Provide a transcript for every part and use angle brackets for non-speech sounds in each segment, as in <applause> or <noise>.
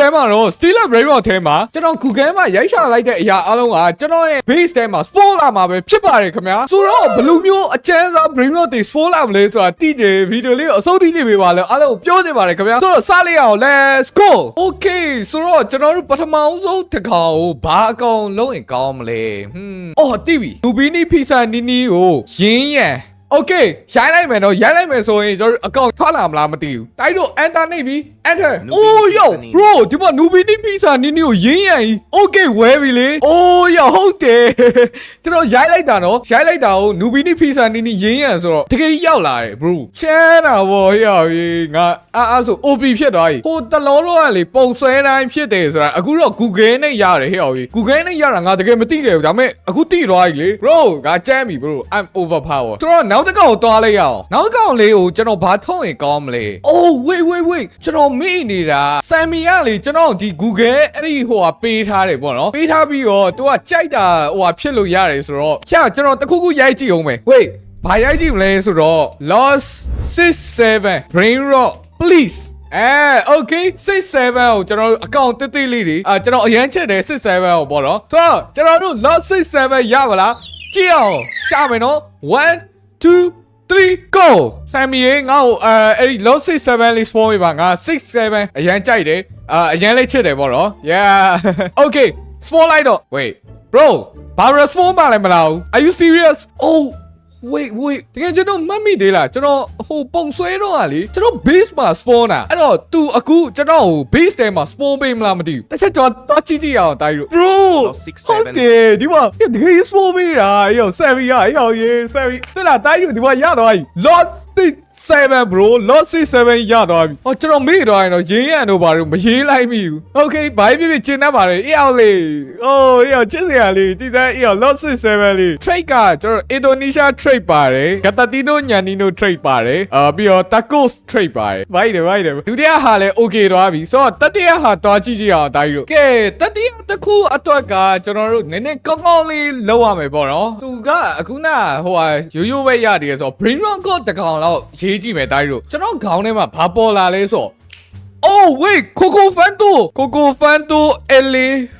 ထဲမှာတော့ Steeler Brainrot ထဲမှာကျွန်တော် Google မှာရိုက်ရှာလိုက်တဲ့အရာအလုံးကကျွန်တော်ရဲ့ base ထဲမှာ spawn လာမှာပဲဖြစ်ပါတယ်ခင်ဗျာဆိုတော့ဘယ်လိုမျိုးအကျန်းစား Brainrot တွေ spawn လာမလဲဆိုတာတိကျဗီဒီယိုလေးကိုအဆုံးထိနေပေးပါလဲအားလုံးကိုပြောချင်ပါတယ်ခင်ဗျာဆိုတော့စလိုက်အောင် let's go okay ဆိုတော့ကျွန်တော်တို့ပထမဦးဆုံးတစ်ခါကိုဘာအကောင်လုံးရင်ကောင်းမလဲဟွန်းအော်တိပြီလူဘီနီဖီဆာနီနီကိုရင်းရန် Okay ရိုင်းလိုက်မယ်နော်ရိုင်းလိုက်မယ်ဆိုရင်ကျွန်တော်အကောင့်ထွက်လာမလားမသိဘူးတိုက်တော့ enter နေပြီ enter Nubini အိုးယော Pizza နီ bro ဒီမှာ Nubini Pizza နီနီကိုရင်းရန်ကြီး Okay ဝဲပြီလေအိုးယောဟုတ်တယ်ကျွန်တော်ရိုင်းလိုက်တာနော်ရိုင်းလိုက်တာကို Nubini Pizza နီနီရင်းရန်ဆိုတော့တကယ်ရောက်လာတယ် bro ချမ်းတာဗောယောငါအားအားဆို OP ဖြစ်သွားပြီဟိုတလုံးတော့ကလေပုံဆွဲတိုင်းဖြစ်တယ်ဆိုတာအခုတော့ Google နဲ့ရတယ်ဟဲ့ဟောကြီး Google နဲ့ရတာငါတကယ်မသိခဲ့ဘူးဒါပေမဲ့အခုသိသွားပြီလေ bro ငါကြမ်းပြီ bro I'm overpower ဆိုတော့နောက်တစ်ကောင်ကိုသွားလိုက်ရအောင်နောက်တစ်ကောင်လေးကိုကျွန်တော်ဘာထုတ်ရင်ကောင်းမလဲ Oh wait wait wait ကျွန်တော်မိနေတာဆမ်မီကလေကျွန်တော်ဒီ Google အဲ့ဒီဟိုဟာပေးထားတယ်ပေါ့နော်ပေးထားပြီးတော့သူကကြိုက်တာဟိုဟာဖြစ်လို့ရတယ်ဆိုတော့ဖြာကျွန်တော်တခုခုရိုက်ကြည့်အောင်မယ်ဝေးဘာရိုက်ကြည့်မလဲဆိုတော့ loss 67 brain rot please အဲ okay 67ကိုကျွန်တော်အကောင့်တိတ်တိတ်လေးတွေအာကျွန်တော်အရန်ချက်တယ်67ကိုပေါ့နော်ဆိုတော့ကျွန်တော်တို့ loss 67ရပါလားကြည့်အောင်ရှာမယ်နော်1 2 3 go ဆမ်မီရေငါ့ကိုအဲအဲ့ဒီ lot 67လေး spawn ပေးပါငါ67အရန်ကြိုက်တယ်အာအရန်လေးချစ်တယ်ပေါ့နော် yeah <laughs> okay spawn လိုက်တော့ wait bro ဘာ respawn ပါလဲမလား are you serious oh wait wait တကယ်ကျွန်တော်မှတ်မိသေးလားကျွန်တော်ဟိုပုံဆွဲတော့ကလေကျွန်တော် base မှာ spawn တာအဲ့တော့ तू အခုကျွန်တော်ဟို base ထဲမှာ spawn ပေးမလားမသိဘူးတစ်ချက်ကျွန်တော်တော့ကြည့်ကြည့်အောင်တိုင်းလို့ bro ဟုတ်တယ်ဒီမှာဒီ spawn ပေးတာရော7ရရောရေး7တက်လာတိုင်းလို့ဒီမှာရတော့ lot 7 bro lot 7ရတော့ပြီဟောကျွန်တော်မေ့တော့ရင်တော့ရေးရန်တော့ဘာလို့မရေးလိုက်မိဘူး okay ဘာဖြစ်ဖြစ်ကျင်းတတ်ပါတယ်အေးအောင်လေး oh အေးအောင်ချစ်စရာလေးဒီတိုင်းအေးအောင် lot 7လေး trade ကကျွန်တော် Indonesia trade ပါတယ် Gattatino Nyanino trade ပါတယ်အာပြီးတော့ Tacos trade ပါတယ်ဘိုက်တယ်ဘိုက်တယ်ဒုတိယဟာလည်း okay သွားပြီဆိုတော့တတိယဟာတွားကြည့်ကြည့်အောင်တိုင်းလို့ကဲတတိယ တစ်ခုအတွက်ကကျွန်တော်တို့နည်းနည်းကောင်းကောင်းလေးလုပ်ရမယ်ပေါ့နော်သူကအခုနဟိုဟာရိုးရိုးပဲရတယ်ဆိုတော့ brain rock ကတကောင်လောက်ရေးကြည့်မယ်တိုင်းလို့ကျွန်တော်ခေါင်းထဲမှာဘာပေါ်လာလဲဆိုတော့ Oh wait Coco Fanto Coco Fanto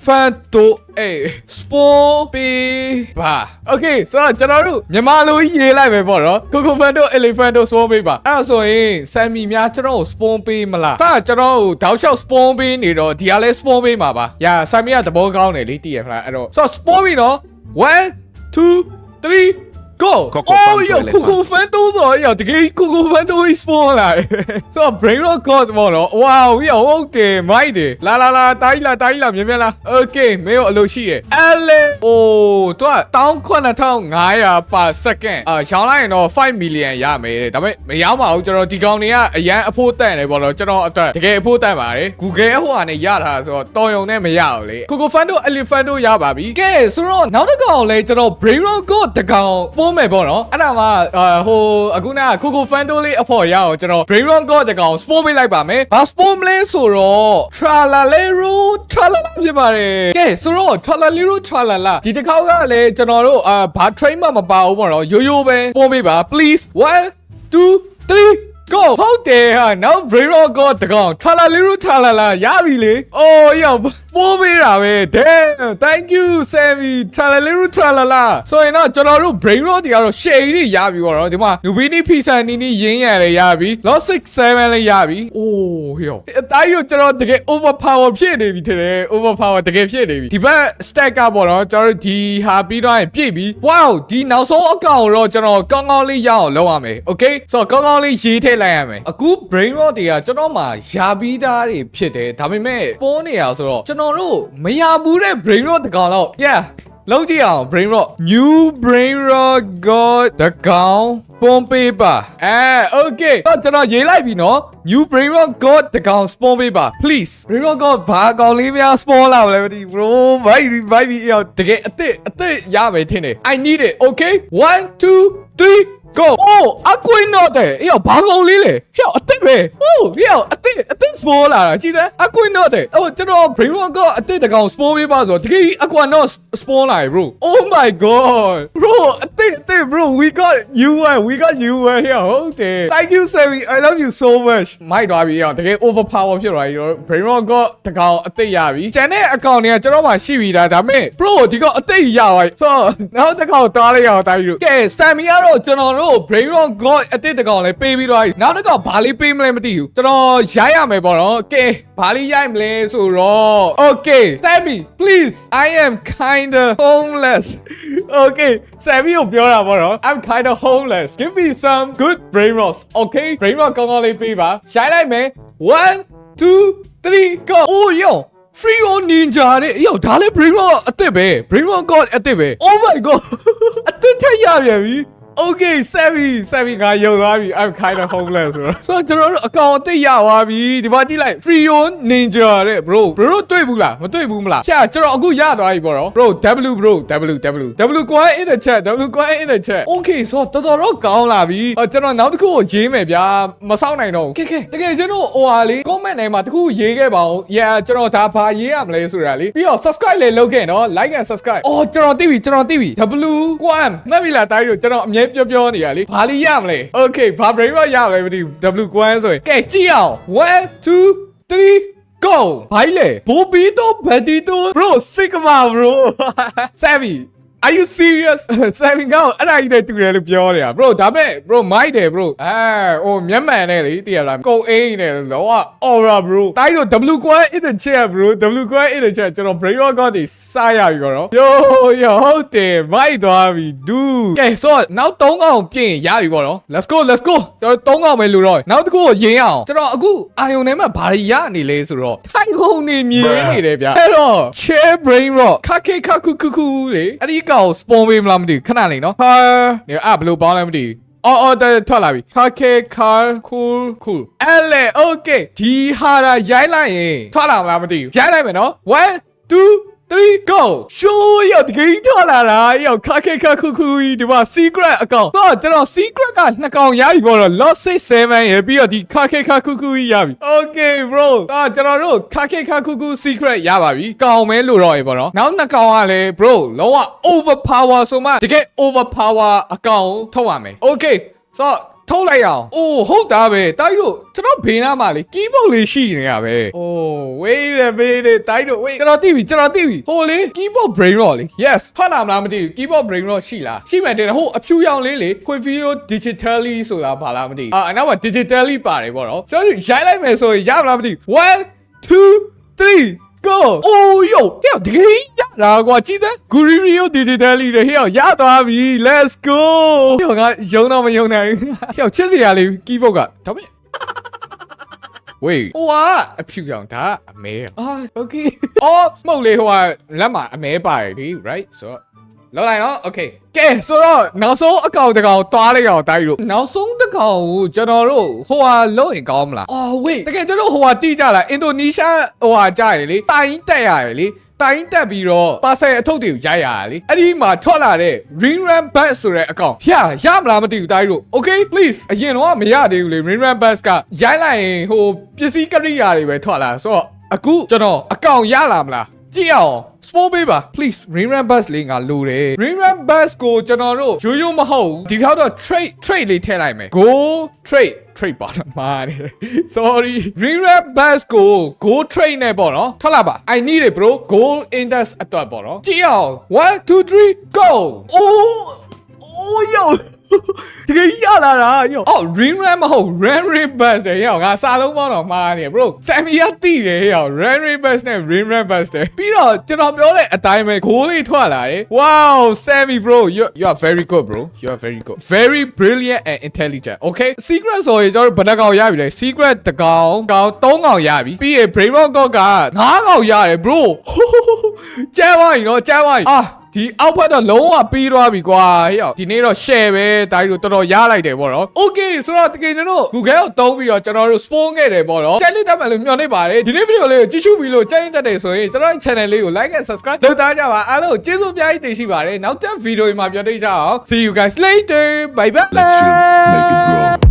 Elefanto အေး spawn ပေးပါ Okay ဆိုတော့ကျွန်တော်တို့မြန်မာလိုကြီးရေးလိုက်မယ်ပေါ့နော် Coco Fanto Elefanto spawn ပေးပါအဲ့ဒါဆိုရင်ဆမ်မီများကျွန်တော်ကို spawn ပေးမလားဒါကျွန်တော်ကိုတောက်လျှောက် spawn ပေးနေတော့ဒီကလည်း spawn ပေးမှာပါညာဆမ်မီကသဘောကောင်းတယ်လေတည်ရဖလားအဲ့တော့ဆိုတော့ spawn ပြီနော်1 2 3 go Coco oh Fanto yo Elephant Coco Fanto ဆိုတော့ရောတကယ် Coco Fanto spawn လာတယ်ဆိုတော့ brain rock god ပေါ့နော် wow ရောဟုတ်တယ်မိုက်တယ်လာလာလာတိုင်းလာတိုင်းလာမြင်မြင်လာ okay မင်းတို့အလုပ်ရှိတယ်အဲ့လေ oh တော့19500 per second အာရောင်းလိုက်ရင်တော့5 million ရမယ်တဲ့ဒါပေမဲ့မရောင်းပါဘူးကျွန်တော်ဒီကောင်တွေကအရန်အဖို့တန့်တယ်ပေါ့နော်ကျွန်တော်အတွက်တကယ်အဖို့တန့်ပါတယ် Google ဟိုကနေရတာဆိုတော့တော်ရုံနဲ့မရဘူးလေ Coco Fanto Elephant တို့ရပါပြီကဲဆိုတော့နောက်တစ်ကောင်လဲကျွန်တော် brain rock god တကောင်ပိုးမယ်ပေါ့နော်အဲ့ဒါမှအာဟိုအခုနက Coco Fanto လေးအဖို့ရအောင်ကျွန်တော် brain rock god တကောင် spawn ပေးလိုက်ပါမယ်ဘာ spawn မလဲဆိုတော့ tralalero tralala ဖြစ်ပါတယ်ကဲဆိုတော့ tralalero tralala ဒီတစ်ခေါက်ကလည်းကျွန်တော်တို့အာဘာ train မှမပါဘူးပေါ့နော်ရိုးရိုးပဲ spawn ပေးပါ please 1 2 3 go ဟုတ်တယ်ဟာနောက် brain rock god တကောင် tralalero tralala ရပြီလေအိုးယောပိုးပေးတာပဲ damn thank you sammy tralalero tralala ဆိုရင်တော့ကျွန်တော်တို့ brain rock တွေကတော့ shade တွေရပြီပေါ့နော်ဒီမှာ nubini pizza နီနီရင်းရလည်းရပြီ lost 67လည်းရပြီအိုးယောအတိုင်းကိုကျွန်တော်တကယ် overpower ဖြစ်နေပြီထင်တယ် overpower တကယ်ဖြစ်နေပြီဒီဘက် stack ကပေါ့နော်ကျွန်တော်တို့ဒီဟာပြီးတော့ရင်ပြည့်ပြီ wow ဒီနောက်ဆုံးအကောင်တော့ကျွန်တော်ကောင်းကောင်းလေးရအောင်လုပ်ရမယ် okay ဆိုတော့ကောင်းကောင်းလေးရေးထည့်လိုက်ရမယ်အခု brain rot တွေကကျွန်တော်မှာယာပြီးသားတွေဖြစ်တယ်ဒါပေမဲ့ပိုးနေရဆိုတော့ကျွန်တော်တို့မရဘူးတဲ့ brain rot တကောင်တော့ yeah လုံးကြည့်အောင် brain rot new brain rot got တကောင်ပွန်ပေးပါအဲ okay တော့ကျွန်တော်ရေးလိုက်ပြီနော် new brain rot got တကောင် spawn ပေးပါ please brain rot got ဘာကောင်လေးများ spawn လာမလဲမသိဘူး bro ဘိုက်ဘိုက်ပြီးအော်တကယ်အစ်စ်အစ်စ်ရမယ်ထင်တယ် i need it okay 1 2 3 go အိုးအကွင်းတော့တဲ့အေးဘာကောင်လေးလေဟဲ့အစ်စ်ပဲဟိုးဟဲ့အစ်စ်အစ်စ် spawn လာတာကြည့်တယ်အကွင်းတော့တဲ့ဟိုကျွန်တော် brain rock ကအစ်စ်တကောင် spawn ပေးပါဆိုတကယ်အကွာတော့ spawn လာ bro oh my god bro အစ်စ်အစ်စ် bro we got you one we got you one ဟဲ့ဟုတ်တယ် thank you Sammy I love you so much မိုက်သွားပြီအောင်တကယ် overpower ဖြစ်သွားပြီတော့ brain rock ကတကောင်အစ်စ်ရပြီကျန်တဲ့အကောင်တွေကကျွန်တော်မှရှိပြီဒါဒါပေမဲ့ bro ဒီကအစ်စ်ရပါဆိုတော့နောက်တစ်ခေါက်သွားလိုက်အောင်တိုင်းလို့ကဲ Sammy ကတော့ကျွန်တော်တို့ brain rock god အစ်စ်တကောင်လည်းပေးပြီးတော့နောက်တစ်ခေါက်ဘာလေးပေးမလဲမသိဘူးကျွန်တော်ရိုက်ရမယ်ပေနော်ကဲဘာလေးရိုက်မလဲဆိုတော့ okay Sammy please I am kind of homeless <laughs> okay Sammy ကိုပြောတာပေါ့နော် I'm kind of homeless give me some good brain rocks okay brain rock ကောင်းကောင်းလေးပေးပါရိုက်လိုက်မယ်1 2 3 go အိုးယော Free roll ninja တဲ့ယောဒါလည်း brain roll အသစ်ပဲ brain roll god အသစ်ပဲ Oh my god <laughs> အသစ်ထက်ရပြန်ပြီ Okay, Savvy, Savvy ငါယုံသွားပြီ I'm kind of homeless ဆိုတော့ဆိုတော့ကျွန်တော်တို့အကောင့်အသစ်ရသွားပြီဒီမှာကြည့်လိုက် Free roll ninja တဲ့ bro bro တွေ့ဘူးလားမတွေ့ဘူးမလားရှာကျွန်တော်အခုရသွားပြီပေါ့နော် bro W bro W W W ကွာ in the chat W ကွာ in the chat Okay ဆိုတော့တော်တော်တော့ကောင်းလာပြီအော်ကျွန်တော်နောက်တစ်ခုကိုရေးမယ်ဗျာမစောင့်နိုင်တော့ဘူးကဲကဲတကယ်ကျွန်တော်ဟိုဟာလေး comment ထဲမှာတစ်ခုရေးခဲ့ပါဦး yeah ကျွန်တော်ဒါဘာရေးရမလဲဆိုတာလေပြီးတော့ subscribe လည်းလုပ်ခဲ့နော် like and subscribe အော်ကျွန်တော်သိပြီကျွန်တော်သိပြီ W ကွမ်မှတ်ပြီလားတိုင်းတို့ကျွန်တော်အမြဲပြောပြောနေရလေဘာလေးရမလဲ okay ဘာ brain rot ရမလဲမသိဘူး W ကွမ်ဆိုရင်ကဲကြည့်အောင်1 2 3 go ဘာလဲဘူဘီတိုဘက်တီတို bro sigma bro savvy Are you serious? Saving ကောအဲ့ဒါကြီးနဲ့တူတယ်လို့ပြောနေတာ bro ဒါပေမဲ့ bro မိုက်တယ် bro အဲဟိုမျက်မှန်နဲ့လေသိရလားကုတ်အိန်းနဲ့လောက aura bro တိုင်းတော့ W quad in the chair bro W quad in the chair ကျွန်တော် brain rock ကနေစားရပြီကောနော် yo yo ဟုတ်တယ်မိုက်သွားပြီ dude ကဲဆိုတော့နောက်3កောင်ပြင်ရပြီပေါ့နော် let's go let's go ကျွန်တော်3កောင်ပဲလူတော့နောက်တစ်ခုကိုရင်းအောင်ကျွန်တော်အခုအာယုံထဲမှာဘာတွေရနေလဲဆိုတော့ထိုင်ခုံနေမြင်နေတယ်ဗျအဲ့တော့ chair brain rock ခက်ခဲခက်ခုခုခုလေအဲ့ဒီကောင် spawn ပေးမလားမသိဘူးခဏလေးနော်ဟာနေအဲ့ဘယ်လိုပေါင်းလဲမသိဘူးအော်အော်တဲ့ထွက်လာပြီခါခဲခါကူကူအဲ့လေโอเคဒီဟာရာရိုက်လိုက်ရင်ထွက်လာမလားမသိဘူးရိုက်လိုက်မယ်နော်1 2 3 go ရှိုးရတကယ်ထွက်လာတာရောက်ခါခဲခါကူကူဒီမှာ secret အကောင့်တော့ကျွန်တော် secret ကနှစ်ကောင်ရပြီပေါ့တော့ lot 67ရပြီးတော့ဒီခါခဲခါကူကူရပြီ okay bro တော့ကျွန်တော်တို့ခါခဲခါကူကူ secret ရပါပြီကောင်မဲလို့တော့ရေပေါ့နော်နောက်နှစ်ကောင်ကလည်း bro လုံးဝ overpower ဆိုမှတကယ် overpower အကောင်ထုတ်ရမယ် okay ဆိုတော့ ထုတ်လိုက်အောင်။အိုးဟုတ်တာပဲ။တိုက်တို့ကျွန်တော်ဘေးနားမှာလေ keyboard လေးရှိနေရပဲ။အိုး wait a minute တိုက်တို့ wait ကျွန်တော်သိပြီကျွန်တော်သိပြီ။ဟိုလေ keyboard brain rot လေ yes ထွက်လာမလားမသိဘူး keyboard brain rot ရှိလား။ရှိမှတဲ့ဟိုအဖြူရောင်လေးလေ Quivio digitally ဆိုတာဘာလားမသိဘူး။အာအနောက်မှာ digitally ပါတယ်ပေါ့နော်။ကျွန်တော်ရိုက်လိုက်မယ်ဆိုရင်ရမလားမသိဘူး။1 2 3 go အိုးယောဟဲ့တကယ်ရတာကွာကြည့်စမ်း Guerrero digitally တဲ့ဟဲ့ရသွားပြီ let's go ဟဲ့ငါယုံတော့မယုံနိုင်ဘူးဟဲ့ချစ်စရာလေး keyboard ကဒါပေမဲ့ wait ဟိုကအဖြူရောင်ဒါအမဲအာ okay အော်မဟုတ်လေဟိုကလက်မှာအမဲပါတယ်ဒီ right ဆိုတော့ လောက်လိုက်နော် okay ကဲဆိုတော့နောက်ဆုံးအကောင့်တစ်ကောင်တွားလိုက်အောင်တိုက်လို့နောက်ဆုံးတစ်ကောင်ကိုကျွန်တော်တို့ဟိုဟာလုံးရင်ကောင်းမလားအော် wait တကယ်ကျွန်တော်ဟိုဟာတိကြလားအင်ဒိုနီးရှားဟိုဟာကြားရလေတိုင်တက်ရတယ်လေတိုင်းတက်ပြီးတော့ပါဆယ်အထုပ်တွေကိုရိုက်ရတာလေအဲ့ဒီမှာထွက်လာတဲ့ ring run back ဆိုတဲ့အကောင့်ရရမလားမသိဘူးတိုင်းတို့ okay please အရင်တော့မရသေးဘူးလေ ring run back ကရိုက်လိုက်ရင်ဟိုပစ္စည်းကရိယာတွေပဲထွက်လာဆိုတော့အခုကျွန်တော်အကောင့်ရလာမလား ကြည့်အောင် sport ပေးပါ please ring run bus လေးငါလိုတယ် ring run bus ကိုကျွန်တော်တို့ရိုးရိုးမဟုတ်ဘူးဒီခေါက်တော့ trade trade လေးထည့်လိုက်မယ် go trade trade ပါတော့မာနေ sorry ring run bus ကို go trade နဲ့ပေါ့နော်ထွက်လာပါ i need it bro go index အတွက်ပေါ့နော်ကြည့်အောင်1 2 3 go oh oh yo တကယ်ရလာတာယောအော် ring ram မဟုတ် ram ring bus တဲ့ယောငါစာလုံးပေါင်းတော့မှားနေ bro sammy ကတိတယ်ယော ram ring bus နဲ့ ring ram bus တဲ့ပြီးတော့ကျွန်တော်ပြောတဲ့အတိုင်းပဲဂိုးလေးထွက်လာတယ် wow sammy bro you you are very good bro you are very good very brilliant and intelligent okay secret ဆိုရင်ကျွန်တော်ဘယ်နှကောင်ရပြီလဲ secret တစ်ကောင်ကောင်သုံးကောင်ရပြီပြီးရင် brain rock က9ကောင်ရတယ် bro ကျဲသွားပြီနော်ကျဲသွားပြီအာဒီအောက်ဖက်တော့လုံးဝပြီးသွားပြီကွာဟေ့ရောက်ဒီနေ့တော့ share ပဲဒါကြီးတို့တော်တော်ရလိုက်တယ်ပေါ့နော် okay ဆိုတော့တကယ်ကျွန်တော် Google ကိုတုံးပြီးတော့ကျွန်တော်တို့ spawn ခဲ့တယ်ပေါ့နော် channel တက်မှလို့မျှော်နေပါတယ်ဒီနေ့ video လေးကိုကြည့်ရှုပြီးလို့ကြိုက်ရင်တက်တယ်ဆိုရင်ကျွန်တော် channel လေးကို like and subscribe လုပ်သားကြပါအားလုံးကိုကျေးဇူးအများကြီးတင်ရှိပါတယ်နောက်တဲ့ video မှာပြန်တွေ့ကြအောင် see you guys later bye bye Let's film, make it grow.